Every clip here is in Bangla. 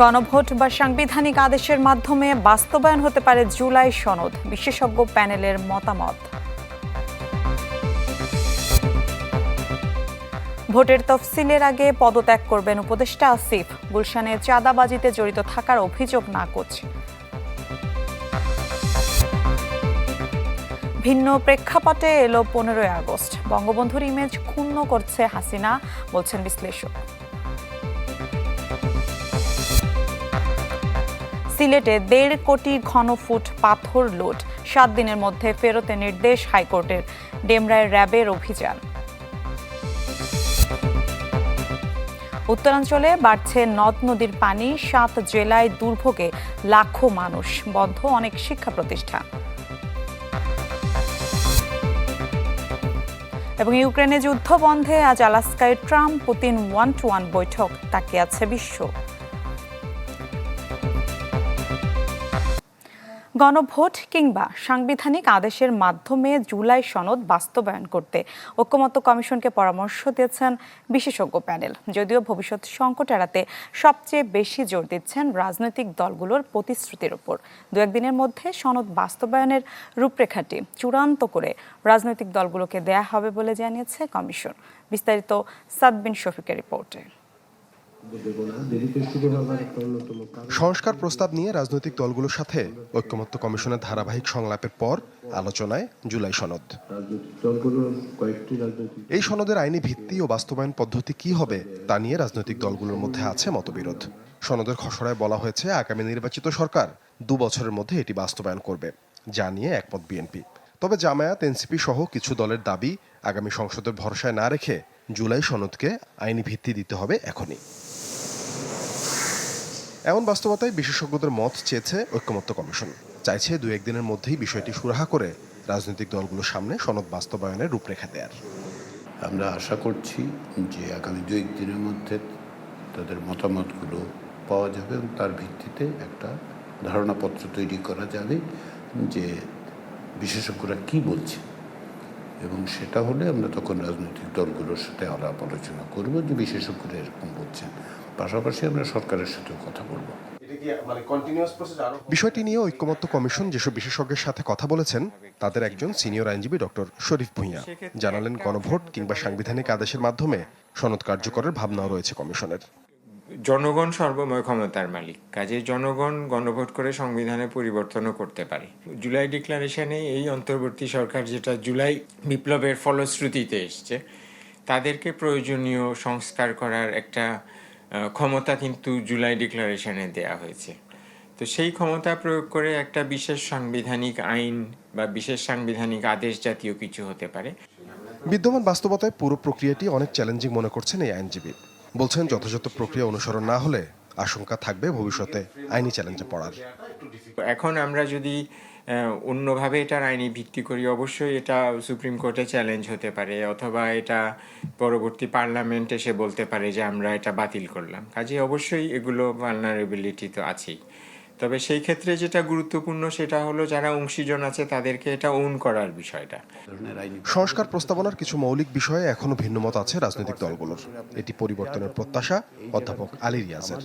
গণভোট বা সাংবিধানিক আদেশের মাধ্যমে বাস্তবায়ন হতে পারে জুলাই সনদ, বিশেষজ্ঞ প্যানেলের মতামত। ভোটের তফসিলের আগে পদত্যাগ করবেন উপদেষ্টা আসিফ। গুলশানে চাঁদাবাজিতে জড়িত থাকার অভিযোগ নাকচ। ভিন্ন প্রেক্ষাপটে এলো পনেরোই আগস্ট। বঙ্গবন্ধুর ইমেজ ক্ষুণ্ণ করছে হাসিনা, বলছেন বিশ্লেষক। সিলেটে দেড় কোটি ঘনফুট পাথর লোড। সাত দিনের মধ্যে ফেরতে নির্দেশ হাইকোর্টের। ডেমরায় র্যাবের অভিযান। উত্তরাঞ্চলে বাড়ছে নদ নদীর পানি। সাত জেলায় দুর্ভোগে লাখো মানুষ বন্ধ, অনেক শিক্ষা প্রতিষ্ঠান। এবং ইউক্রেনে যুদ্ধ বন্ধে আজ আলাস্কায় Trump Putin one to one বৈঠক তাকিয়ে আছে বিশ্ব। গণভোট কিংবা সাংবিধানিক আদেশের মাধ্যমে জুলাই সনদ বাস্তবায়ন করতে ঐক্যমত্য কমিশনকে পরামর্শ দিয়েছেন বিশেষজ্ঞ প্যানেল। যদিও ভবিষ্যৎ সংকট এড়াতে সবচেয়ে বেশি জোর দিচ্ছেন রাজনৈতিক দলগুলোর প্রতিশ্রুতির ওপর দু একদিনের মধ্যে সনদ বাস্তবায়নের রূপরেখাটি চূড়ান্ত করে রাজনৈতিক দলগুলোকে দেয়া হবে বলে জানিয়েছে কমিশন। বিস্তারিত সাদবিন শফিকের রিপোর্টে। সংস্কার প্রস্তাব নিয়ে রাজনৈতিক দলগুলোর সাথে ঐক্যমত্য কমিশনের ধারাবাহিক সংলাপের পর আলোচনায় জুলাই সনদ। এই সনদের আইনি ভিত্তি ও বাস্তবায়ন পদ্ধতি কি হবে তা নিয়ে রাজনৈতিক দলগুলোর মধ্যে আছে মতবিরোধ। সনদের খসড়ায় বলা হয়েছে, আগামী নির্বাচিত সরকার দু বছরের মধ্যে এটি বাস্তবায়ন করবে, যা নিয়ে একমত বিএনপি। তবে জামায়াত, এনসিপি সহ কিছু দলের দাবি আগামী সংসদের ভরসায় না রেখে জুলাই সনদকে আইনি ভিত্তি দিতে হবে এখনই। এমন বাস্তবতায় বিশেষজ্ঞদের মত চেয়েছে ঐক্যমত্য কমিশন। চাইছে দু একদিনের মধ্যেই বিষয়টি সুরাহা করে রাজনৈতিক দলগুলোর সামনে সনদ বাস্তবায়নের রূপরেখা দেয়ার। আমরা আশা করছি যে আগামী দু একদিনের মধ্যে তাদের মতামতগুলো পাওয়া যাবে এবং তার ভিত্তিতে একটা ধারণাপত্র তৈরি করা যাবে যে বিশেষজ্ঞরা কি বলছে। এবং সেটা হলে আমরা তখন রাজনৈতিক দলগুলোর সাথে আলাপ আলোচনা করব যে বিশেষজ্ঞরা এরকম বলছেন। পাশাপাশি আমরা সরকারের সাথেও কথা বলব। বিষয়টি নিয়ে ঐক্যমত্য কমিশন যেসব বিশেষজ্ঞের সাথে কথা বলেছেন তাদের একজন সিনিয়র আইনজীবী ডক্টর শরীফ ভূঁইয়া। জানালেন গণভোট কিংবা সাংবিধানিক আদেশের মাধ্যমে সনদ কার্যকরের ভাবনাও রয়েছে কমিশনের। জনগণ সর্বময় ক্ষমতার মালিক। কাজে জনগণ গণভোট করে সংবিধানে পরিবর্তনও করতে পারে। জুলাই ডিক্লারেশনে এই অন্তর্বর্তী সরকার যেটা জুলাই বিপ্লবের ফলশ্রুতিতে এসছে তাদেরকে প্রয়োজনীয় সংস্কার করার একটা ক্ষমতা কিন্তু জুলাই ডিক্লারেশনে দেয়া হয়েছে। তো সেই ক্ষমতা প্রয়োগ করে একটা বিশেষ সাংবিধানিক আইন বা বিশেষ সাংবিধানিক আদেশ জাতীয় কিছু হতে পারে। বিদ্যমান বাস্তবতায় পুরো প্রক্রিয়াটি অনেক চ্যালেঞ্জিং মনে করছেন এই আইনজীবী। বলছেন যথাযথ প্রক্রিয়া অনুসরণ না হলে আশঙ্কা থাকবে ভবিষ্যতে আইনি চ্যালেঞ্জে পড়ার। এখন আমরা যদি অন্যভাবে এটার আইনি ভিত্তি করি অবশ্যই এটা সুপ্রিম কোর্টে চ্যালেঞ্জ হতে পারে, অথবা এটা পরবর্তী পার্লামেন্ট এসে বলতে পারে যে আমরা এটা বাতিল করলাম। কাজে অবশ্যই এগুলো ভালনারেবিলিটি তো আছেই। তবে সেই ক্ষেত্রে যেটা গুরুত্বপূর্ণ সেটা হলো যারা অংশীজন আছে তাদেরকে এটা ওন করার বিষয়টা। সংস্কার প্রস্তাবনার কিছু মৌলিক বিষয়ে এখনও ভিন্নমত আছে রাজনৈতিক দলগুলোর। এটি পরিবর্তনের প্রত্যাশা অধ্যাপক আলী রিয়াজের।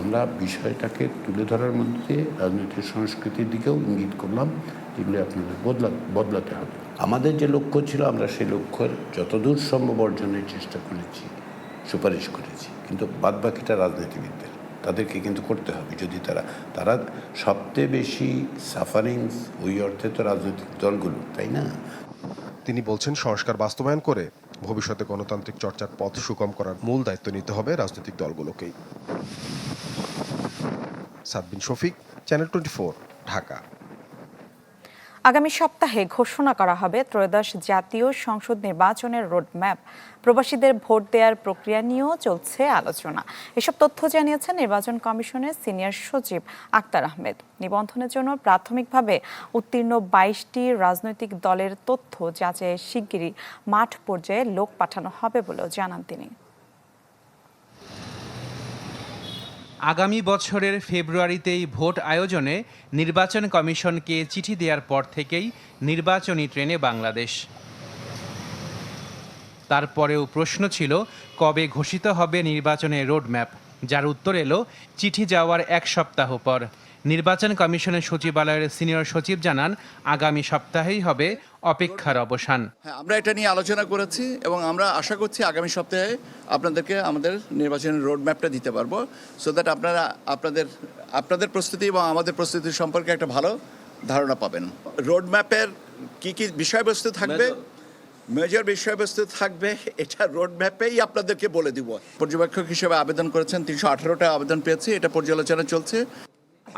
আমরা বিষয়টাকে তুলে ধরার মধ্যে রাজনৈতিক সংস্কৃতির দিকেও ইঙ্গিত করলাম যেগুলি আপনাদের বদলা বদলাতে হবে। আমাদের যে লক্ষ্য ছিল আমরা সেই লক্ষ্যের যতদূর সম্ভব অর্জনের চেষ্টা করেছি সুপারিশ করেছি কিন্তু বাদ বাকিটা রাজনীতিবিদদের। তাদেরকে কিন্তু করতে হবে। যদি তারা তারা সবচেয়ে বেশি সাফারিংস ওই অর্থে তো রাজনৈতিক দলগুলো, তাই না? তিনি বলছেন, সংস্কার বাস্তবায়ন করে ভবিষ্যতে গণতান্ত্রিক চর্চার পথ সুগম করার মূল দায়িত্ব নিতে হবে রাজনৈতিক দলগুলোকেই। Sadbin Shafiq, channel twenty Dhaka. আগামী সপ্তাহে ঘোষণা করা হবে ত্রয়োদশ জাতীয় সংসদ নির্বাচনের রোডম্যাপ। প্রবাসীদের ভোট দেওয়ার প্রক্রিয়া নিয়েও চলছে আলোচনা। এসব তথ্য জানিয়েছেন নির্বাচন কমিশনের সিনিয়র সচিব আক্তার আহমেদ। নিবন্ধনের জন্য প্রাথমিকভাবে উত্তীর্ণ বাইশটি রাজনৈতিক দলের তথ্য যাচাইয়ের শিগগিরই মাঠ পর্যায়ে লোক পাঠানো হবে বলেও জানান তিনি। আগামী বছরের ফেব্রুয়ারিতেই ভোট আয়োজনে নির্বাচন কমিশনকে চিঠি দেওয়ার পর থেকেই নির্বাচনী ট্রেনে বাংলাদেশ। তারপরেও প্রশ্ন ছিল, কবে ঘোষিত হবে নির্বাচনের রোডম্যাপ? যার উত্তর এলো, চিঠি যাওয়ার এক সপ্তাহ পর। নির্বাচন কমিশনের সচিবালয়ের সিনিয়র সচিব জানান আগামী সপ্তাহেই হবে অপেক্ষার অবসান। হ্যাঁ আমরা এটা নিয়ে আলোচনা করেছি এবং আমরা আশা করছি আগামী সপ্তাহে আপনাদেরকে আমাদের নির্বাচনের রোড ম্যাপটা দিতে পারব সো দ্যাট আপনারা আপনাদের আপনাদের প্রস্তুতি এবং আমাদের প্রস্তুতি সম্পর্কে একটা ভালো ধারণা পাবেন। রোড ম্যাপের কি কী বিষয়বস্তু থাকবে? মেজর বিষয়বস্তু থাকবে এটা রোড ম্যাপেই আপনাদেরকে বলে দিব। পর্যবেক্ষক হিসেবে আবেদন করেছেন তিনশো আঠারোটা আবেদন পেয়েছি এটা পর্যালোচনা চলছে।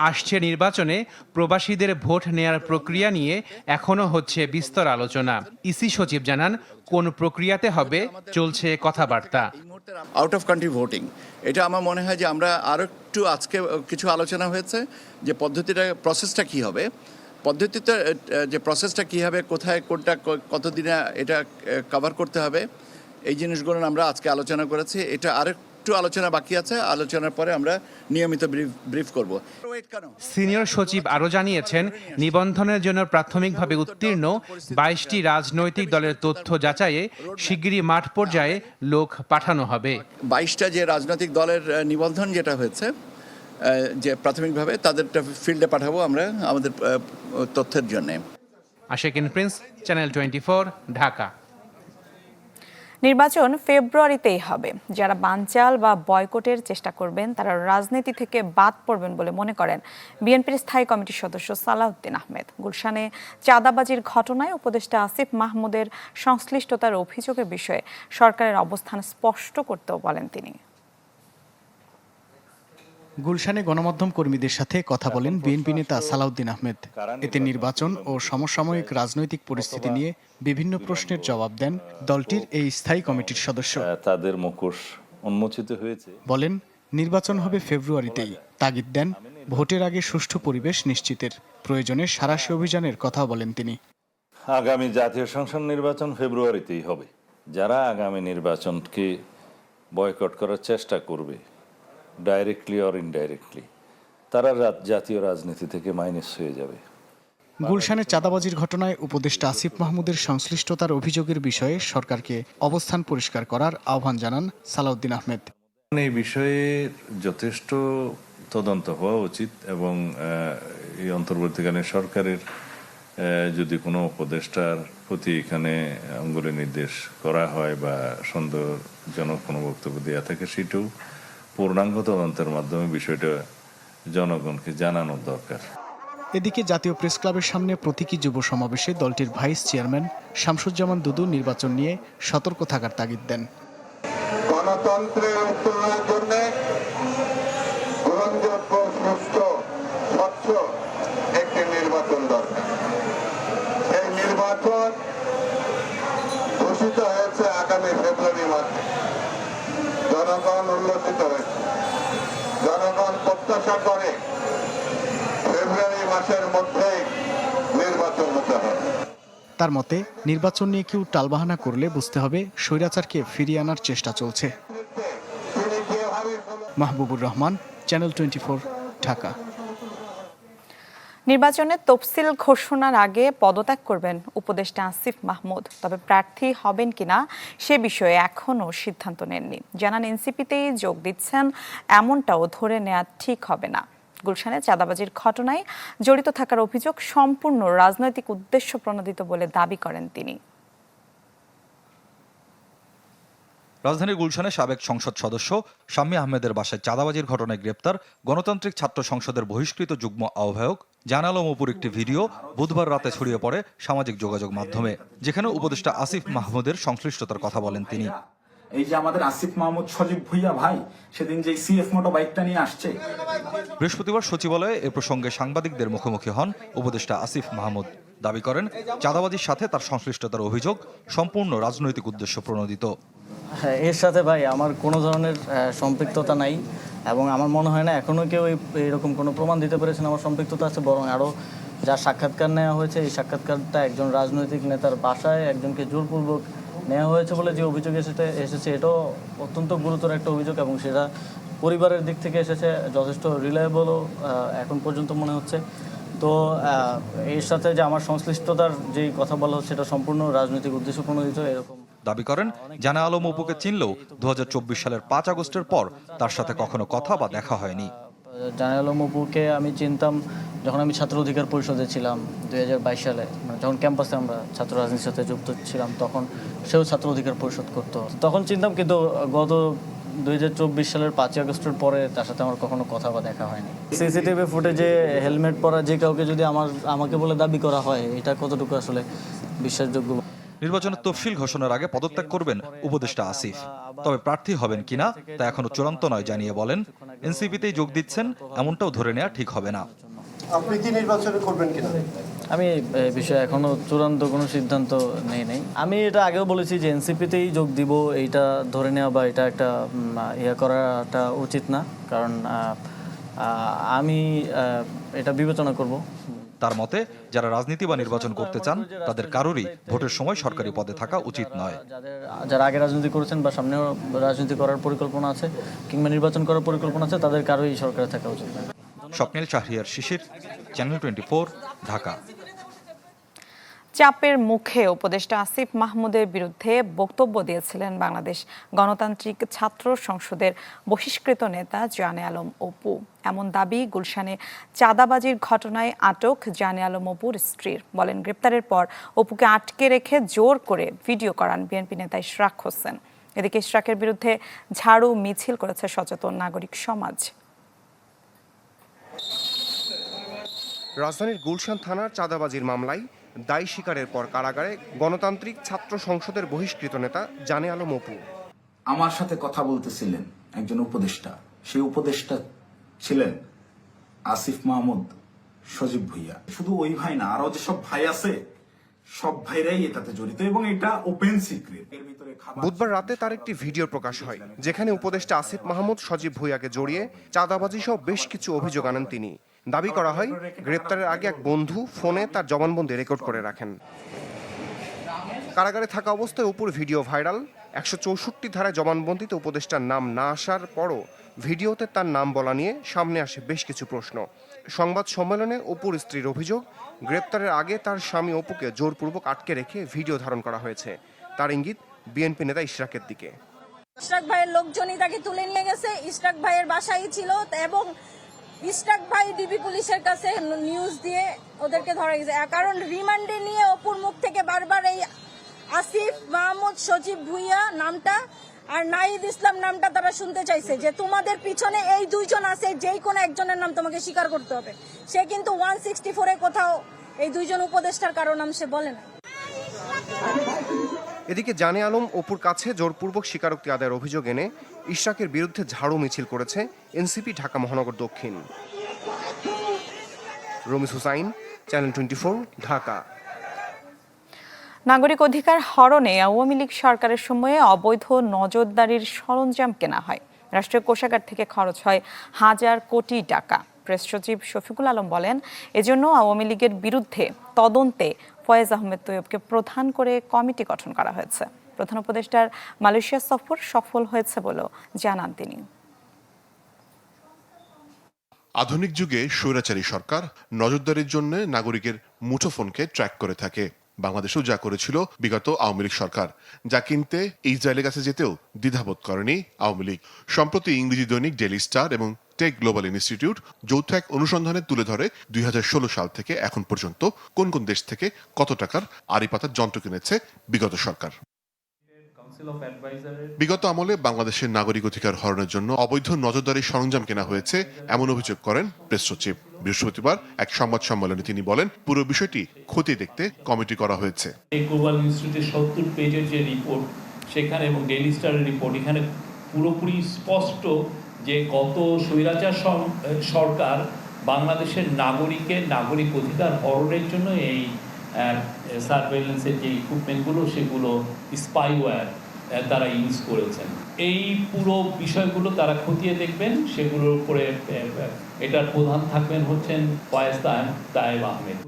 আসছে নির্বাচনে প্রবাসীদের ভোট নেয়ার প্রক্রিয়া নিয়ে এখনও হচ্ছে বিস্তর আলোচনা। ইসি সচিব জানান, কোন প্রক্রিয়াতে হবে চলছে কথাবার্তা। আউট অফ কান্ট্রি ভোটিং এটা আমার মনে হয় যে আমরা আরও একটু আজকে কিছু আলোচনা হয়েছে যে পদ্ধতিটা প্রসেসটা কী হবে। পদ্ধতিতে যে প্রসেসটা কী হবে, কোথায়, কোনটা কতদিনে এটা কভার করতে হবে, এই জিনিসগুলো আমরা আজকে আলোচনা করেছি। এটা আরেকটু আলোচনা বাকি আছে। আলোচনার পরে আমরা নিয়মিত ব্রিফ করব। সিনিয়র সচিব আরও জানিয়েছেন নিবন্ধনের জন্য প্রাথমিকভাবে উত্তীর্ণ বাইশটি রাজনৈতিক দলের তথ্য যাচাইয়ে শিগগিরই মাঠ পর্যায়ে লোক পাঠানো হবে। বাইশটা যে রাজনৈতিক দলের নিবন্ধন যেটা হয়েছে যে প্রাথমিকভাবে তাদেরটা ফিল্ডে পাঠাবো আমরা আমাদের তথ্যের জন্যে। Ashekin Prince channel twenty Dhaka. নির্বাচন ফেব্রুয়ারিতেই হবে। যারা বানচাল বা বয়কটের চেষ্টা করবেন, তারা রাজনীতি থেকে বাদ পড়বেন বলে মনে করেন বিএনপির স্থায়ী কমিটির সদস্য সালাউদ্দিন আহমেদ। গুলশানে চাঁদাবাজির ঘটনায় উপদেষ্টা আসিফ মাহমুদের সংশ্লিষ্টতার অভিযোগের বিষয়ে সরকারের অবস্থান স্পষ্ট করতেও বলেন তিনি। গুলশানে গণমাধ্যম কর্মীদের সাথে কথা বলেন বিএনপি নেতা সালাউদ্দিন আহমেদ। এতে নির্বাচন ও সমসাময়িক রাজনৈতিক পরিস্থিতি নিয়ে বিভিন্ন প্রশ্নের জবাব দেন দলটির এই স্থায়ী কমিটির সদস্য। তাদের মুখোশ উন্মোচিত হয়েছে। বলেন নির্বাচন হবে ফেব্রুয়ারিতেই। তাগিদ দেন ভোটের আগে সুষ্ঠু পরিবেশ নিশ্চিতের। প্রয়োজনে সারাশি অভিযানের কথা বলেন তিনি। আগামী জাতীয় সংসদ নির্বাচন ফেব্রুয়ারিতেই হবে। যারা আগামী নির্বাচনকে বয়কট করার চেষ্টা করবে ডাইরেক্টলি অর ইনডাইরেক্টলি তারা রাত- জাতীয় রাজনীতি থেকে মাইনাস হয়ে যাবে। গুলশানে চাঁদাবাজির ঘটনায় উপদেষ্টা আসিফ মাহমুদের সংশ্লিষ্টতার অভিযোগের বিষয়ে সরকারকে অবস্থান পরিষ্কার করার আহ্বান জানান সালাউদ্দিন আহমেদ। এই বিষয়ে যথেষ্ট তদন্ত হওয়া উচিত এবং এই অন্তর্বর্তীকালীন সরকারের যদি কোনো উপদেষ্টার প্রতি এখানে অঙ্গুলি নির্দেশ করা হয় বা সন্দেহজনক কোনো বক্তব্য দেওয়া থাকে সেটাও পূর্ণাঙ্গ তদন্তের মাধ্যমে বিষয়টা জনগণকে জানানো দরকার। এদিকে জাতীয় প্রেস ক্লাবের সামনে প্রতীকী যুব সমাবেশে দলটির ভাইস চেয়ারম্যান শামসুজ্জামান দুদু নির্বাচন নিয়ে সতর্ক থাকার তাগিদ দেন। গণতন্ত্রের উত্তরণের জন্য গ্রহণযোগ্য সুস্থ স্বচ্ছ একটি নির্বাচন দরকার। এই নির্বাচন ঘোষিত হয়েছে আগামী ফেব্রুয়ারি মাসে। জনগণ উল্লসিত হয়েছে। জনগণ প্রত্যাশা করে ফেব্রুয়ারি মাসের মধ্যে নির্বাচন হতে হবে। তার মতে নির্বাচন নিয়ে কেউ টালবাহানা করলে বুঝতে হবে স্বৈরাচারকে ফিরিয়ে আনার চেষ্টা চলছে। Mahbubur Rahman channel twenty Dhaka. নির্বাচনের তফসিল ঘোষণার আগে পদত্যাগ করবেন উপদেষ্টা আসিফ মাহমুদ। তবে প্রার্থী হবেন কিনা সে বিষয়ে এখনও সিদ্ধান্ত নেননি। জানান, এনসিপিতেই যোগ দিচ্ছেন, এমনটাও ধরে নেওয়া ঠিক হবে না। গুলশানে চাঁদাবাজির ঘটনায় জড়িত থাকার অভিযোগ সম্পূর্ণ রাজনৈতিক উদ্দেশ্য প্রণোদিত বলে দাবি করেন তিনি। রাজধানীর গুলশানে সাবেক সংসদ সদস্য শাম্মী আহমেদের বাসায় চাঁদাবাজির ঘটনায় গ্রেপ্তার গণতান্ত্রিক ছাত্র সংসদের বহিষ্কৃত যুগ্ম আহ্বায়ক। জানাল মপুর একটি ভিডিও বুধবার রাতে ছড়িয়ে পড়ে সামাজিক যোগাযোগ মাধ্যমে যেখানে উপদেষ্টা আসিফ মাহমুদের সংশ্লিষ্টতার কথা বলেন তিনি। এই যে আমাদের আসিফ মাহমুদ সজীব ভুইয়া ভাই সেদিন যে সিএফ মোটো বাইকটা নিয়ে আসছে। বৃহস্পতিবার সচিবালয়ে এ প্রসঙ্গে সাংবাদিকদের মুখোমুখি হন উপদেষ্টা আসিফ মাহমুদ। দাবি করেন চাঁদাবাজির সাথে তার সংশ্লিষ্টতার অভিযোগ সম্পূর্ণ রাজনৈতিক উদ্দেশ্য প্রণোদিত। এর সাথে ভাই আমার কোনো ধরনের সম্পৃক্ততা নাই এবং আমার মনে হয় না এখনও কেউ এরকম কোনো প্রমাণ দিতে পেরেছেন আমার সম্পৃক্ততা আছে, বরং আরও যা সাক্ষাৎকার নেওয়া হয়েছে, এই সাক্ষাৎকারটা একজন রাজনৈতিক নেতার বাসায় একজনকে জোরপূর্বক নেওয়া হয়েছে বলে যে অভিযোগ এসেছে এসেছে, এটাও অত্যন্ত গুরুতর একটা অভিযোগ এবং সেটা পরিবারের দিক থেকে এসেছে, যথেষ্ট রিলায়েবলও এখন পর্যন্ত মনে হচ্ছে। তো এর সাথে যে আমার সংশ্লিষ্টতার যেই কথা বলা হচ্ছে, সেটা সম্পূর্ণ রাজনৈতিক উদ্দেশ্য প্রণোদিত, এরকম দাবি করেন, জানা আলম অপুকে চিনলেও দু সালের পাঁচ আগস্টের পর তার সাথে কখনো কথা বা দেখা হয়নি। জানা আলম মপুকে আমি চিনতাম যখন আমি ছাত্র অধিকার পরিষদে ছিলাম দুই হাজার বাইশ সালে। মানে যখন ক্যাম্পাসে আমরা ছাত্র রাজনীতির সাথে যুক্ত ছিলাম, তখন সেও ছাত্র অধিকার পরিষদ করতো। তখন চিনতাম কিন্তু গত দুই হাজার চব্বিশ সালের পাঁচই আগস্টের পরে তার সাথে আমার কখনো কথা বা দেখা হয়নি। সিসিটিভি ফুটেজে হেলমেট পরা যে কাউকে যদি আমার, আমাকে বলে দাবি করা হয়, এটা কতটুকু আসলে বিশ্বাসযোগ্য নির্বাচনের তফসিল ঘোষণার আগে পদত্যাগ করবেন উপদেষ্টা আসিফ। তবে প্রার্থী হবেন কিনা তা এখনও চূড়ান্ত নয় জানিয়ে বলেন। এনসিপিতেই যোগ দিচ্ছেন এমনটাও ধরে নেওয়া ঠিক হবে না। আপনি কি নির্বাচনে করবেন কিনা? আমি এই বিষয়ে এখনও চূড়ান্ত কোনো সিদ্ধান্ত নেই নাই। আমি এটা আগেও বলেছি যে এনসিপিতেই যোগ দিব এইটা ধরে নেওয়া বা এটা একটা ইয়ে করাটা উচিত না। কারণ আমি আহ, এটা বিবেচনা করব। তার মতে যারা রাজনীতি বা নির্বাচন করতে চান তাদের কারোরই ভোটের সময় সরকারি পদে থাকা উচিত নয়। যারা আগে রাজনীতি করেছেন বা সামনেও রাজনীতি করার পরিকল্পনা আছে কিংবা নির্বাচন করার পরিকল্পনা আছে তাদের কারোই সরকারে থাকা উচিত নয়। Swapnil Shahriar Shishir channel twenty Dhaka. চাপের মুখে উপদেষ্টা আসিফ মাহমুদের বিরুদ্ধে বক্তব্য দিয়েছিলেন বাংলাদেশ গণতান্ত্রিক ছাত্র সংসদের বহিষ্কৃত নেতা জানে আলম অপু। এমন দাবি গুলশানে চাঁদাবাজির ঘটনায় আটক জানে আলম অপুর স্ত্রীর। বলেন, গ্রেপ্তারের পর অপুকে আটকে রেখে জোর করে ভিডিও করান বিএনপি নেতা ইশরাক হোসেন। এদিকে ইশরাকের বিরুদ্ধে ঝাড়ু মিছিল করেছে সচেতন নাগরিক সমাজ। রাজধানীর গুলশান থানার চাঁদাবাজির মামলায় দায় স্বীকারের পর কারাগারে গণতান্ত্রিক ছাত্র সংসদের বহিষ্কৃত নেতা জানে আলম অপু আমার সাথে কথা বলতেছিলেন একজন উপদেষ্টা। সেই উপদেষ্টা ছিলেন আসিফ মাহমুদ সজীব ভুইয়া। শুধু ওই ভাই না আরও যেসব ভাই আছে সব ভাইরাই এটাতে জড়িত এবং এটা ওপেন সিক্রেট বুধবার রাতে তার একটি ভিডিও প্রকাশ হয় যেখানে উপদেষ্টা আসিফ মাহমুদ সজীব ভুইয়াকে জড়িয়ে চাঁদাবাজি সহ বেশ কিছু অভিযোগ আনেন তিনি। দাবি করা হয়, গ্রেপ্তারের আগে এক বন্ধু ফোনে তার জবানবন্দি রেকর্ড করে রাখেন। কারাগারে থাকা অবস্থায় উপর ভিডিও ভাইরাল। একশো চৌষট্টি ধারায় জবানবন্দিতে উপদেষ্টার নাম না আসার পরও ভিডিওতে তার নাম বলা নিয়ে সামনে আসে বেশ কিছু প্রশ্ন। সংবাদ সম্মেলনে অপুর স্ত্রীর অভিযোগ, গ্রেপ্তারের আগে তার স্বামী অপুকে জোরপূর্বক আটকে রেখে ভিডিও ধারণ করা হয়েছে। তার ইঙ্গিত, বিএনপি নেতা ইশরাকের দিকে। ইশরাক ভাইয়ের লোকজনই তাকে তুলে নিয়ে গেছে। ইশরাক ভাইয়ের বাসায় ছিল এবং ইশরাক ভাই ডিবি পুলিশের কাছে নিউজ দিয়ে ওদেরকে ধরা গেছে। কারণ রিমান্ডে নিয়ে অপুর মুখ থেকে বারবার এই আসিফ, মাহমুদ, সজীব ভুইয়া নামটা আর নাইদ ইসলাম নামটা তারা শুনতে চাইছে যে তোমাদের পিছনে এই দুইজন আছে, যেই কোনো একজনের নাম তোমাকে স্বীকার করতে হবে। সে কিন্তু ওয়ান সিক্সটি ফোরে কোথাও এই দুইজন উপদেষ্টার কারও নাম সে বলে না। এদিকে জানে আলম অপুর কাছে জোরপূর্বক স্বীকারোক্তি আদায়ের অভিযোগ এনে ইশরাকের বিরুদ্ধে ঝাড়ু মিছিল করেছে এনসিপি ঢাকা মহানগর দক্ষিণ। Ramis Hussain, channel twenty Dhaka. নাগরিক অধিকার হরণে আওয়ামী লীগ সরকারের সময়ে অবৈধ নজরদারির সরঞ্জাম কেনা হয়। রাষ্ট্রীয় কোষাগার থেকে খরচ হয় হাজার কোটি টাকা। প্রেস সচিব শফিকুল আলম বলেন, এজন্য আওয়ামী লীগের বিরুদ্ধে তদন্তে ফয়েজ আহমেদ তৈয়বকে প্রধান করে কমিটি গঠন করা হয়েছে। প্রধান উপদেষ্টার মালয়েশিয়া সফর সফল হয়েছে বলেও জানান তিনি। আধুনিক যুগে স্বৈরাচারী সরকার নজরদারির জন্য নাগরিকের মুঠোফোনকে ট্র্যাক করে থাকে। বাংলাদেশেও যা করেছিল বিগত আওয়ামী লীগ সরকার, যা কিনতে ইসরায়েলের কাছে যেতেও দ্বিধাবোধ করেনি আওয়ামী লীগ। সম্প্রতি ইংরেজি দৈনিক ডেলি স্টার এবং টেক গ্লোবাল ইনস্টিটিউট যৌথ এক অনুসন্ধানে তুলে ধরে দুই হাজার ষোলো সাল থেকে এখন পর্যন্ত কোন কোন দেশ থেকে কত টাকার আড়ি পাতার যন্ত্র কিনেছে বিগত সরকার। বিগত আমলে বাংলাদেশের নাগরিক অধিকার হরণের জন্য অবৈধ নজরদারি সরঞ্জাম কেনা হয়েছে এমন অভিযোগ করেন প্রেস সচিব। বৃহস্পতিবার এক সংবাদ সম্মেলনে তিনি বলেন পুরো বিষয়টি খতিয়ে দেখতে কমিটি করা হয়েছে। গ্লোবাল ইনস্টিটিউটের সত্তর পেজের যে রিপোর্ট সেখানে এবং ডেলি স্টারের রিপোর্ট এখানে পুরোপুরি স্পষ্ট যে গত স্বৈরাচার সরকার বাংলাদেশের নাগরিকের নাগরিক অধিকার হরণের জন্য এই সার্ভেলেন্সের যে ইকুইপমেন্টগুলো সেগুলো স্পাইওয়্যার তারা ইউজ করেছেন। এই পুরো বিষয়গুলো তারা খতিয়ে দেখবেন, সেগুলোর উপরে এটার প্রধান থাকবেন হচ্ছেন ফয়েজ তায়েব আহমেদ।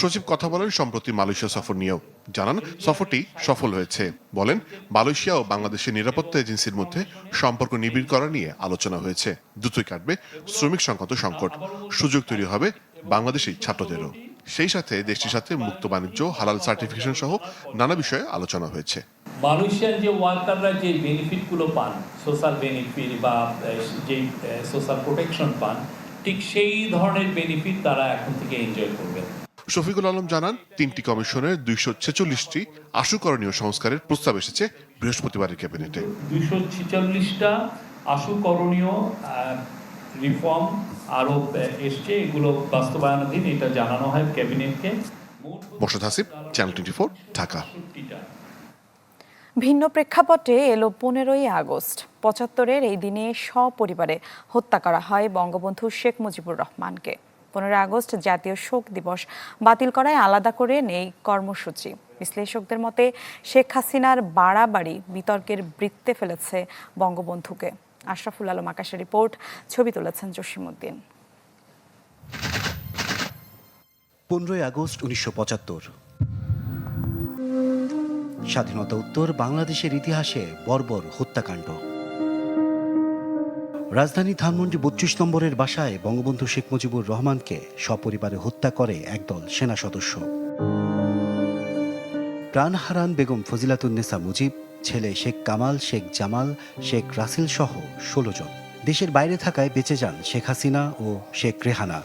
সচিব কথা বলেন সম্প্রতি মালয়েশিয়া সফর নিয়েও। জানান, সফরটি সফল হয়েছে। বলেন, মালয়েশিয়া ও বাংলাদেশের নিরাপত্তা এজেন্সির মধ্যে সম্পর্ক নিবিড় করা নিয়ে আলোচনা হয়েছে। দ্রুতই কাটবে শ্রমিক সংকট সংকট। সুযোগ তৈরি হবে বাংলাদেশি ছাত্রদেরও। সেই সাথে দেশটির সাথে মুক্ত বাণিজ্য হালাল সার্টিফিকেশন সহ নানা বিষয়ে আলোচনা হয়েছে। মালয়েশিয়ার যে ওয়ার্কাররা যে বেনিফিটগুলো পান সোশ্যাল বেনিফিট বা যে সোশ্যাল প্রোটেকশন পান ঠিক সেই ধরনের বেনিফিট তারা এখন থেকে এনজয় করবেন। শফিকুল আলম জানান তিনটি কমিশনের দুইশো ছেচল্লিশটি আশুকরণীয় সংস্কারের প্রস্তাব এসেছে বৃহস্পতিবারের ক্যাবিনেটে। দুইশো ছেচল্লিশটা আশুকরণীয় রিফর্ম আরও এসছে। এগুলো বাস্তবায়নাধীন এটা জানানো হয় ক্যাবিনেটকে। Morshed Hasib channel twenty Dhaka. ভিন্ন প্রেক্ষাপটে এলো পনেরোই আগস্ট। পঁচাত্তরের এই দিনে সপরিবারে হত্যা করা হয় বঙ্গবন্ধু শেখ মুজিবুর রহমানকে। পনেরোই আগস্ট জাতীয় শোক দিবস বাতিল করায় আলাদা করে নেই কর্মসূচি। বিশ্লেষকদের মতে শেখ হাসিনার বাড়াবাড়ি বিতর্কের বৃত্তে ফেলেছে বঙ্গবন্ধুকে। আশরাফুল আলম আকাশের রিপোর্ট, ছবি তুলেছেন জসিমুদ্দিন পনেরোই আগস্ট উনিশশো পঁচাত্তর। স্বাধীনতা উত্তর বাংলাদেশের ইতিহাসে বর্বর হত্যাকাণ্ড। রাজধানী ধানমন্ডি বত্রিশ নম্বরের বাসায় বঙ্গবন্ধু শেখ মুজিবুর রহমানকে সপরিবারে হত্যা করে একদল সেনা সদস্য। প্রাণ হারান বেগম ফজিলাতুন্নেসা মুজিব ছেলে শেখ কামাল, শেখ জামাল, শেখ রাসেল সহ ষোলো জন। দেশের বাইরে থাকায় বেঁচে যান শেখ হাসিনা ও শেখ রেহানা।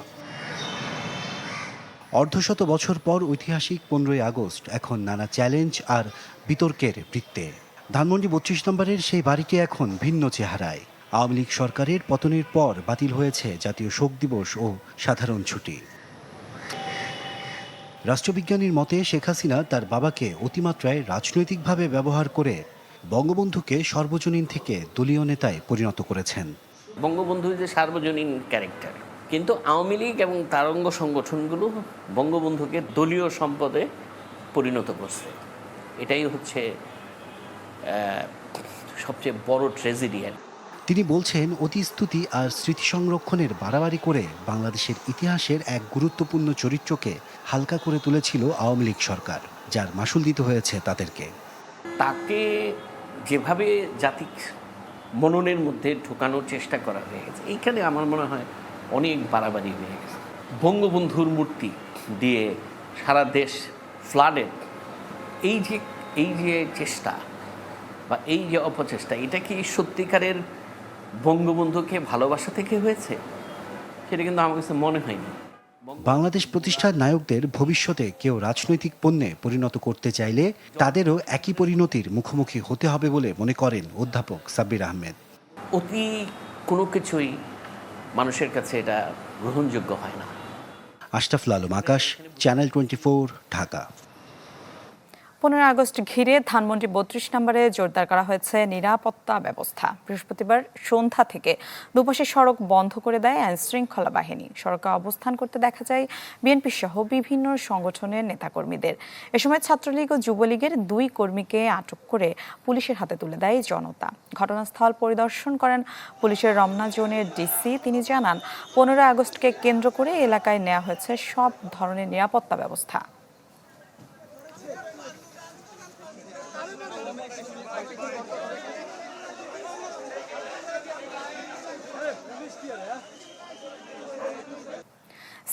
অর্ধশত বছর পর ঐতিহাসিক পনেরোই আগস্ট এখন নানা চ্যালেঞ্জ আর বিতর্কের বৃত্তে। ধানমন্ডি বত্রিশ নম্বরের সেই বাড়িটি এখন ভিন্ন চেহারায়। আওয়ামী লীগ সরকারের পতনের পর বাতিল হয়েছে জাতীয় শোক দিবস ও সাধারণ ছুটি। রাষ্ট্রবিজ্ঞানীর মতে, শেখ হাসিনা তার বাবাকে অতিমাত্রায় রাজনৈতিকভাবে ব্যবহার করে বঙ্গবন্ধুকে সর্বজনীন থেকে দলীয় নেতায় পরিণত করেছেন। বঙ্গবন্ধু যে সার্বজনীন ক্যারেক্টার, কিন্তু আওয়ামী লীগ এবং তারঙ্গ সংগঠনগুলো বঙ্গবন্ধুকে দলীয় সম্পদে পরিণত করছে। এটাই হচ্ছে সবচেয়ে বড় ট্রেজেডি তিনি বলছেন অতি স্তুতি আর স্মৃতি সংরক্ষণের বাড়াবাড়ি করে বাংলাদেশের ইতিহাসের এক গুরুত্বপূর্ণ চরিত্রকে হালকা করে তুলেছিল আওয়ামী লীগ সরকার, যার মাসুল দিতে হয়েছে তাদেরকে। তাকে যেভাবে জাতিক মননের মধ্যে ঢোকানোর চেষ্টা করা হয়ে গেছে এইখানে আমার মনে হয় অনেক বাড়াবাড়ি হয়ে গেছে। বঙ্গবন্ধুর মূর্তি দিয়ে সারা দেশ ফ্লাডেড এই যে এই যে চেষ্টা বা এই যে অপচেষ্টা, এটা কি সত্যিকারের বঙ্গবন্ধুকে ভালোবাসা থেকে হয়েছে? সেটা কিন্তু আমার কাছে মনে হয়নি। বাংলাদেশ প্রতিষ্ঠার নায়কদের ভবিষ্যতে কেউ রাজনৈতিক পণ্যে পরিণত করতে চাইলে তাদেরও একই পরিণতির মুখোমুখি হতে হবে বলে মনে করেন অধ্যাপক সাব্বির আহমেদ। অতি কোনো কিছুই মানুষের কাছে এটা গ্রহণযোগ্য হয় না। Ashraful Alam Akash channel twenty Dhaka. পনেরো আগস্ট ঘিরে ধানমন্ডি বত্রিশ নম্বরে জোরদার করা হয়েছে নিরাপত্তা ব্যবস্থা। বৃহস্পতিবার সন্ধ্যা থেকে দুপাশে সড়ক বন্ধ করে দেয় আইন শৃঙ্খলা বাহিনী। সড়কে অবস্থান করতে দেখা যায়, বিএনপি সহ বিভিন্ন সংগঠনের নেতাকর্মীদের। এ সময় ছাত্রলীগ ও যুবলীগের দুই কর্মীকে আটক করে পুলিশের হাতে তুলে দেয় জনতা। ঘটনাস্থল পরিদর্শন করেন পুলিশের রমনা জোনের ডিসি। তিনি জানান পনেরো আগস্টকে কেন্দ্র করে এলাকায় নেওয়া হয়েছে সব ধরনের নিরাপত্তা ব্যবস্থা।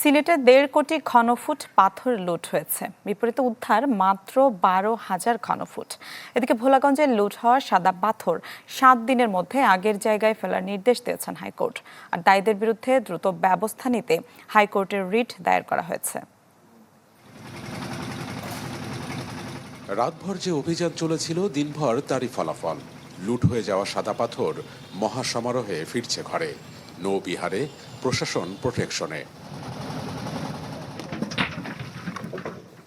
সিলেটে দেড় কোটি ঘনফুট পাথর লুট হয়েছে। বিপরীতে উদ্ধার মাত্র বারো হাজার ঘনফুট। এদিকে ভোলাগঞ্জে লুট হওয়া সাদা পাথর সাত দিনের মধ্যে আগের জায়গায় ফেলার নির্দেশ দিয়েছেন হাইকোর্ট। আর দায়ীদের বিরুদ্ধে দ্রুত ব্যবস্থা নিতে হাইকোর্টের রিট দায়ের করা হয়েছে। রাতভর যে অভিযান চলেছিল, দিনভর তারই ফলাফল। লুট হয়ে যাওয়া সাদা পাথর মহাসমারোহে ফিরছে ঘরে। নৌবিহারে প্রশাসন প্রোটেকশনে।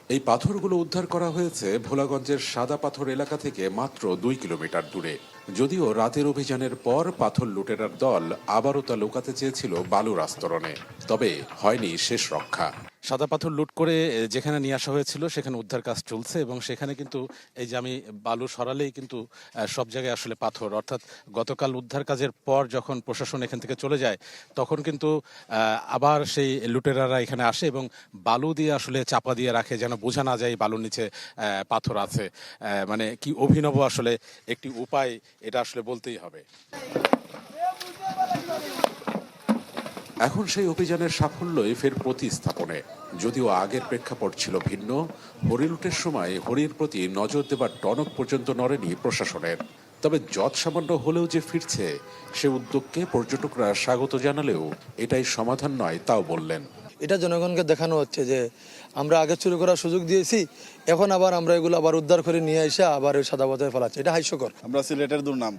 এই পাথরগুলো উদ্ধার করা হয়েছে ভোলাগঞ্জের সাদা পাথর এলাকা থেকে মাত্র দুই কিলোমিটার দূরে। যদিও রাতের অভিযানের পর পাথর লুটেরার দল আবারও তা লুকাতে চেয়েছিল বালুর আস্তরণে, তবে হয়নি শেষ রক্ষা। সাদা পাথর লুট করে যেখানে নিয়ে আসা হয়েছিল সেখানে উদ্ধার কাজ চলছে এবং সেখানে কিন্তু এই যে আমি বালু সরালেই কিন্তু সব জায়গায় আসলে পাথর। অর্থাৎ গতকাল উদ্ধার কাজের পর যখন প্রশাসন এখান থেকে চলে যায়, তখন কিন্তু আবার সেই লুটেরারা এখানে আসে এবং বালু দিয়ে আসলে চাপা দিয়ে রাখে যেন বোঝা না যায় বালুর নিচে পাথর আছে। মানে কি অভিনব আসলে একটি উপায় এটা আসলে বলতেই হবে। এখন সেই অভিযানের সাফল্যই ফের প্রতিস্থাপনে। যদিও আগের প্রেক্ষাপট ছিল ভিন্ন, হরিলুটের সময় হরির প্রতি নজর দেবার টনক পর্যন্ত নড়েনি প্রশাসনের। তবে যৎ সামান্য হলেও যে ফিরছে, সে উদ্যোগকে পর্যটকরা স্বাগত জানালেও এটাই সমাধান নয়, তাও বললেন। এটা জনগণকে দেখানো হচ্ছে যে আমরা আগে চুরি করার সুযোগ দিয়েছি এখন আবার আমরা এগুলো আবার উদ্ধার করে নিয়ে এসে আবার ওই সাদা পথে ফেলাচ্ছি। এটা হাস্যকর। আমরা সিলেটের দুর্নাম।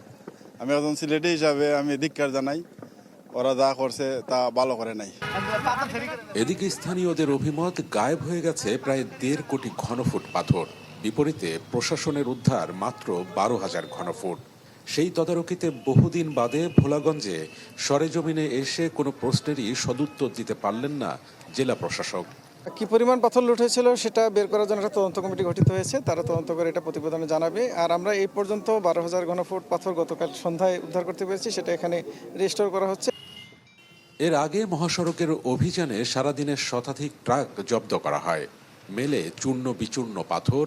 আমি একজন সিলেটি হিসাবে আমি ধিক্কার জানাই ওরা যা করছে তা ভালো করে নাই। এদিকে স্থানীয়দের অভিমত গায়েব হয়ে গেছে প্রায় দেড় কোটি ঘনফুট পাথর। বিপরীতে প্রশাসনের উদ্ধার মাত্র বারো হাজার ঘনফুট। সেই তদারকিতে বহুদিন বাদে ভোলাগঞ্জে সরেজমিনে এসে কোনো প্রশ্নেরই সদুত্তর দিতে পারলেন না জেলা প্রশাসক। কি পরিমাণ পাথর লুটেছিল সেটা বের করার জন্য একটা তদন্ত কমিটি গঠিত হয়েছে। তারা তদন্ত করে এটা প্রতিবেদনে জানাবে। আর আমরা এই পর্যন্ত বারো হাজার ঘনফুট পাথর গতকাল সন্ধ্যায় উদ্ধার করতে পেরেছি সেটা এখানে রেজিস্টার করা হচ্ছে। এর আগে মহাসড়কের অভিযানে সারাদিনের শতাধিক ট্রাক জব্দ করা হয়। মেলে চূর্ণ বিচূর্ণ পাথর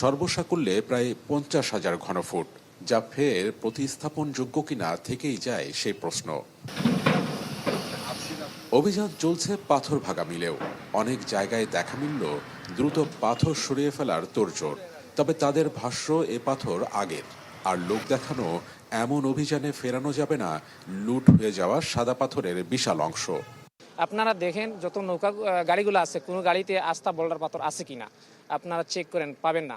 সর্বসাকুল্যে প্রায় পঞ্চাশ হাজার ঘনফুট। যা ফের প্রতিস্থাপনযোগ্য কিনা থেকেই যায় সেই প্রশ্ন। অভিযান চলছে পাথর ভাগা মিলেও। অনেক জায়গায় দেখা মিলল দ্রুত পাথর সরিয়ে ফেলার তোড়জোড়। তবে তাদের ভাষ্য, এ পাথর আগের। আর লোক দেখানো এমন অভিযানে ফেরানো যাবে না, লুট হয়ে যাওয়া সাদা পাথরের বিশাল অংশ। আপনারা দেখেন যত নৌকা গাড়িগুলো আছে কোনো গাড়িতে আস্থা বোল্ডার পাথর আছে কিনা আপনারা চেক করেন পাবেন না।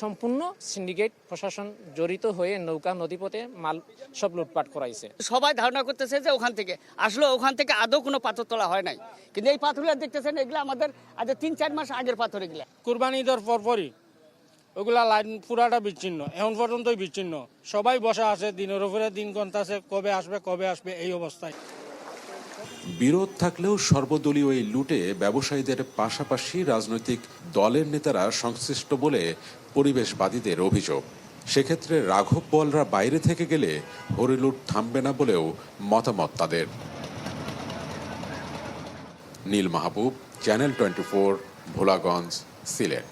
সম্পূর্ণ সিন্ডিকেট প্রশাসন জড়িত হয়ে নৌকা নদীপথে মাল সব লুটপাট করাইছে। সবাই ধারণা করতেছে যে ওখান থেকে আসলে ওখান থেকে আদৌ কোনো পাথর তোলা হয় নাই। কিন্তু এই পাথরগুলো দেখতেছেন এগুলো আমাদের আজ তিন চার মাস আগের পাথর এগুলা। কুরবানি ঈদের পরপরই ওগুলা লাইন পুরাটা বিচ্ছিন্ন এখন পর্যন্তই বিচ্ছিন্ন। সবাই বসা আছে দিনের উপরে দিন গন্তাছে কবে আসবে কবে আসবে এই অবস্থায়। বিরোধ থাকলেও সর্বদলীয় এই লুটে ব্যবসায়ীদের পাশাপাশি রাজনৈতিক দলের নেতারা সংশ্লিষ্ট বলে পরিবেশবাদীদের অভিযোগ। সেক্ষেত্রে রাঘব বলরা বাইরে থেকে গেলে হরিলুট থামবে না বলেও মতামত তাদের। Neel Mahbub, channel twenty four, Bholaganj, Sylhet.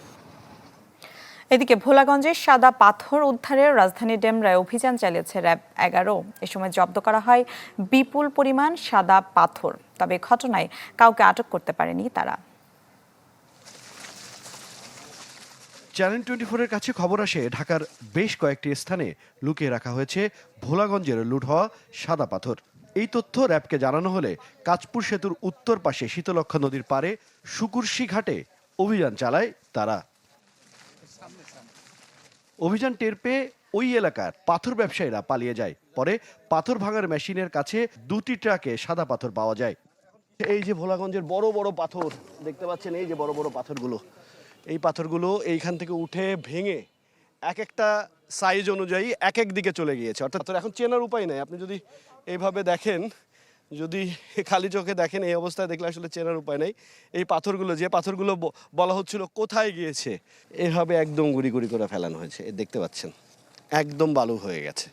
এদিকে ভোলাগঞ্জের সাদা পাথর উদ্ধারে রাজধানী ডেমরায় অভিযান চালিয়েছে র্যাব এগারো। এ সময় জব্দ করা হয় বিপুল পরিমাণ সাদা পাথর, তবে ঘটনায় কাউকে আটক করতে পারেনি তারা। চ্যানেল টোয়েন্টি ফোরের কাছে খবর আসে, ঢাকার বেশ কয়েকটি স্থানে লুকিয়ে রাখা হয়েছে ভোলাগঞ্জের লুট হওয়া সাদা পাথর। এই তথ্য র্যাবকে জানানো হলে কাঁচপুর সেতুর উত্তর পাশে শীতলক্ষা নদীর পারে সুকুরশি ঘাটে অভিযান চালায় তারা। অভিযান টের পেয়ে ওই এলাকার পাথর ব্যবসায়ীরা পালিয়ে যায়। পরে পাথর ভাঙার মেশিনের কাছে দুটি ট্রাকে সাদা পাথর পাওয়া যায়। এই যে ভোলাগঞ্জের বড় বড় পাথর, দেখতে পাচ্ছেন এই যে বড় বড় পাথরগুলো। এই পাথরগুলো এইখান থেকে উঠে ভেঙে এক একটা সাইজ অনুযায়ী এক এক দিকে চলে গিয়েছে। অর্থাৎ এখন চেনার উপায় নেই। আপনি যদি এইভাবে দেখেন যদি খালি চোখে দেখেন, এই অবস্থায় দেখলে আসলে চেনার উপায় নেই। এই পাথরগুলো, যে পাথরগুলো বলা হচ্ছিল কোথায় গিয়েছে, এভাবে একদম গুড়ি গুড়ি করে ফেলানো হয়েছে। দেখতে পাচ্ছেন, একদম বালু হয়ে গেছে।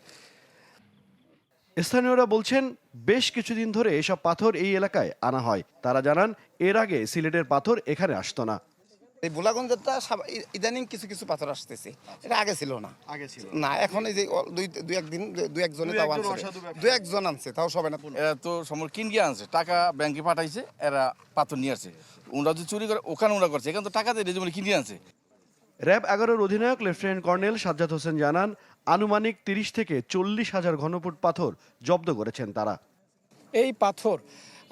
স্থানীয়রা বলছেন, বেশ কিছুদিন ধরে এসব পাথর এই এলাকায় আনা হয়। তারা জানান, এর আগে সিলেটের পাথর এখানে আসতো না। এই ভোলাগঞ্জেরটা ইদানিং কিছু কিছু পাথর আসতেছে। এটা আগে ছিল না। আগে ছিল। না এখন এই যে দুই দুই একদিন দুই একজনে তাও একজন আনছে। দুই একজন আনছে তাও সবাই না। এরা তো সমর কিন গিয়ে আনছে টাকা ব্যাংকে পাঠাইছে এরা পাথর নিয়ে আসছে। ওরা যদি চুরি করে ওখানে ওরা করছে এখানে তো টাকা দিয়ে রেজমেন্ট কিনে আনছে। র্যাব এগারোর অধিনায়ক লেফটেন্যান্ট কর্নেল সাজ্জাদ হোসেন জানান আনুমানিক তিরিশ থেকে চল্লিশ হাজার ঘনফুট পাথর জব্দ করেছেন তারা। এই পাথর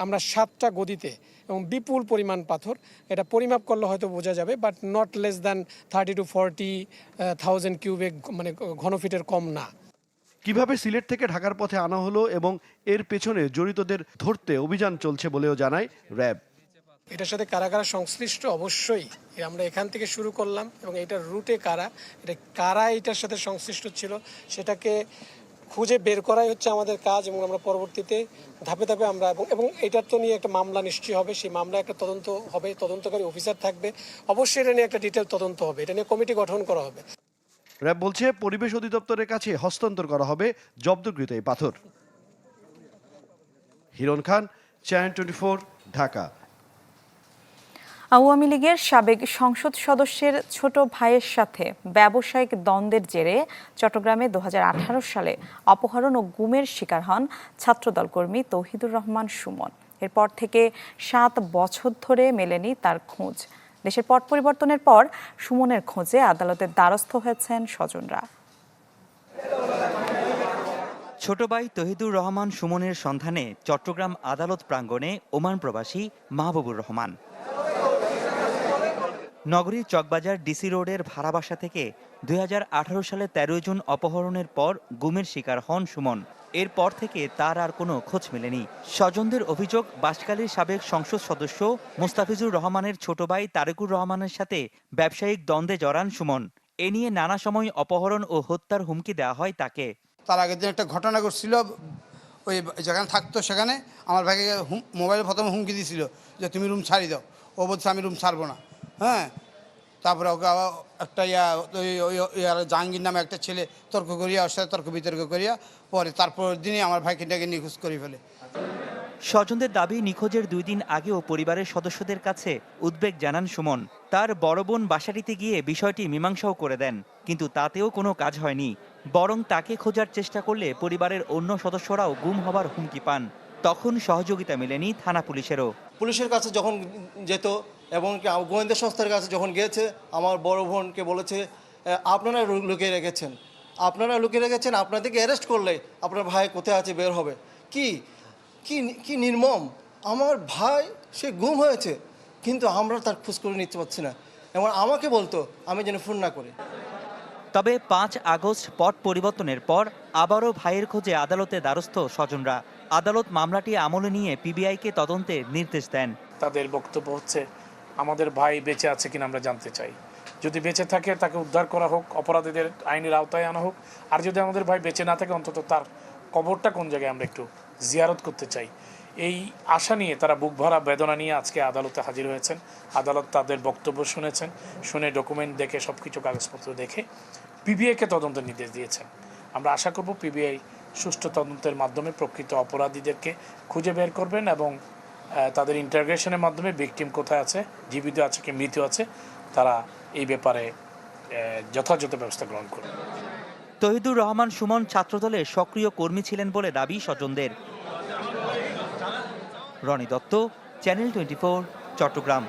আমরা সাতটা গদিতে এবং বিপুল পরিমাণ পাথর। এটা পরিমাপ করলে হয়তো বোঝা যাবে but not less than thirty to forty thousand cubic মানে ঘনফিটের কম না। কীভাবে সিলেট থেকে ঢাকার পথে আনা হলো এবং এর পেছনে জড়িতদের ধরতে অভিযান চলছে বলেও জানায় র্যাব। এটার সাথে কারা কারা সংশ্লিষ্ট? অবশ্যই আমরা এখান থেকে শুরু করলাম এবং এটার রুটে কারা এটা কারা এটার সাথে সংশ্লিষ্ট ছিল সেটাকে খুঁজে বের করাই হচ্ছে আমাদের কাজ এবং আমরা পরবর্তীতে ধাপে ধাপে আমরা এবং এবং এটার তো নিয়ে একটা মামলা নিশ্চয়ই হবে। সেই মামলা একটা তদন্ত হবে, তদন্তকারী অফিসার থাকবে। অবশ্যই এটা নিয়ে একটা ডিটেল তদন্ত হবে। এটা নিয়ে কমিটি গঠন করা হবে। র্যাব বলছে, পরিবেশ অধিদপ্তরের কাছে হস্তান্তর করা হবে জব্দকৃত এই পাথর। Hiron Khan, channel twenty Dhaka. Awami লীগের সাবেক সংসদ সদস্যের ছোট ভাইয়ের সাথে ব্যবসায়িক দ্বন্দ্বের জেরে চট্টগ্রামে দু হাজার আঠারো সালে অপহরণ ও গুমের শিকার হন ছাত্রদল কর্মী তৌহিদুর রহমান সুমন। এরপর থেকে সাত বছর ধরে মেলেনি তার খোঁজ। দেশের পট পরিবর্তনের পর সুমনের খোঁজে আদালতের দ্বারস্থ হয়েছেন স্বজনরা। ছোট ভাই তহিদুর রহমান সুমনের সন্ধানে চট্টগ্রাম আদালত প্রাঙ্গণে ওমান প্রবাসী মাহবুবুর রহমান। নগরীর চকবাজার ডিসি রোডের ভাড়া বাসা থেকে দুই হাজার আঠারো সালে তেরোই জুন অপহরণের পর গুমের শিকার হন সুমন। এরপর থেকে তার আর কোনো খোঁজ মেলেনি। স্বজনদের অভিযোগ, বাসকালীর সাবেক সংসদ সদস্য মুস্তাফিজুর রহমানের ছোট ভাই তারেকুর রহমানের সাথে ব্যবসায়িক দ্বন্দ্বে জড়ান সুমন। এ নিয়ে নানা সময় অপহরণ ও হত্যার হুমকি দেওয়া হয় তাকে। তার আগের দিন একটা ঘটনা ঘটছিল, ওই যেখানে থাকতো সেখানে আমার ভাইকে মোবাইলে প্রথমে হুমকি দিছিল যে, তুমি রুম ছাড়ি দাও। ও বলছে, আমি রুম ছাড়বো না। হ্যাঁ? তারপরে ওকে একটা ইয়া ইয়ার জাহাঙ্গীর নামে একটা ছেলে তর্ক করিয়া ওর সাথে তর্ক বিতর্ক করিয়া পরে তারপর দিনই আমার ভাইকে ডেকে নিখোঁজ করে ফেলে। স্বজনদের দাবি নিখোঁজের দুই দিন আগেও পরিবারের সদস্যদের কাছে উদ্বেগ জানান সুমন। তার বড় বোন বাসাটিতে গিয়ে বিষয়টি মীমাংসাও করে দেন কিন্তু তাতেও কোনো কাজ হয়নি। বরং তাকে খোঁজার চেষ্টা করলে পরিবারের অন্য সদস্যরাও গুম হবার হুমকি পান। তখন সহযোগিতা মেলেনি থানা পুলিশেরও। পুলিশের কাছে যখন যেত এবং গোয়েন্দা সংস্থার কাছে যখন গিয়েছে আমার বড় বোনকে বলেছে আপনারা লুকিয়ে রেখেছেন। আপনারা লুকিয়ে রেখেছেন আপনাদেরকে অ্যারেস্ট করলে আপনার ভাই কোথায় আছে বের হবে। কি? কি কি নির্মম? আমার ভাই সে গুম হয়েছে কিন্তু আমরা তার খোঁজ করে নিতে পারছি না। এবং আমাকে বলতো আমি যেন ফোন না করি। তবে পাঁচ আগস্ট পট পরিবর্তনের পর আবারও ভাইয়ের খোঁজে আদালতে দ্বারস্থ স্বজনরা। আদালত মামলাটি আমলে নিয়ে পিবিআইকে তদন্তের নির্দেশ দেন। তাদের বক্তব্য হচ্ছে আমাদের ভাই বেঁচে আছে কিনা আমরা জানতে চাই। যদি বেঁচে থাকে, তাকে উদ্ধার করা হোক, অপরাধীদের আইনের আওতায় আনা হোক। আর যদি আমাদের ভাই বেঁচে না থাকে, অন্তত তার কবরটা কোন জায়গায় আমরা একটু জিয়ারত করতে চাই। এই আশা নিয়ে তারা বুক ভরা বেদনা নিয়ে আজকে আদালতে হাজির হয়েছেন। আদালত তাদের বক্তব্য শুনেছেন, শুনে ডকুমেন্ট দেখে সব কিছু কাগজপত্র দেখে পিবিআইকে তদন্তের নির্দেশ দিয়েছেন। আমরা আশা করব পিবিআই সুষ্ঠু তদন্তের মাধ্যমে প্রকৃত অপরাধীদেরকে খুঁজে বের করবেন এবং তাদের ইন্টারগ্রেশনের মাধ্যমে ভিকটিম কোথায় আছে, জীবিত আছে কি মৃত আছে, তারা এই ব্যাপারে যথাযথ ব্যবস্থা গ্রহণ করবে তহিদুর রহমান সুমন ছাত্রদলের সক্রিয় কর্মী ছিলেন বলে দাবি স্বজনদের। Roni Dutta channel twenty Chattogram.